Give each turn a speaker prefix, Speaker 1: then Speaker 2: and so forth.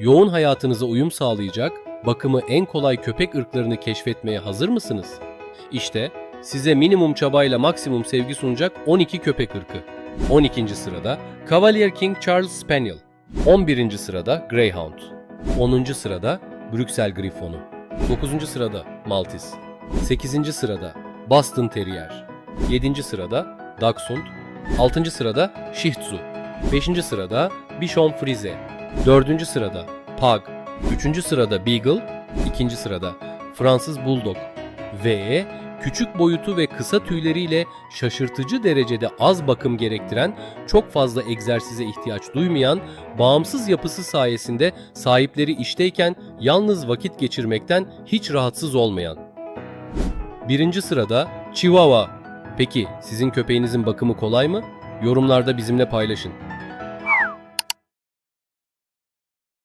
Speaker 1: Yoğun hayatınıza uyum sağlayacak, bakımı en kolay köpek ırklarını keşfetmeye hazır mısınız? İşte size minimum çabayla maksimum sevgi sunacak 12 köpek ırkı. 12. sırada Cavalier King Charles Spaniel. 11. sırada Greyhound. 10. sırada Brüksel Griffonu. 9. sırada Maltese. 8. sırada Boston Terrier. 7. sırada Dachshund. 6. sırada Shih Tzu. 5. sırada Bichon Frise. 4. sırada Pug. 3. sırada Beagle. 2. sırada Fransız Bulldog. Ve küçük boyutu ve kısa tüyleriyle şaşırtıcı derecede az bakım gerektiren, çok fazla egzersize ihtiyaç duymayan, bağımsız yapısı sayesinde sahipleri işteyken yalnız vakit geçirmekten hiç rahatsız olmayan. Birinci sırada Chihuahua. Peki sizin köpeğinizin bakımı kolay mı? Yorumlarda bizimle paylaşın.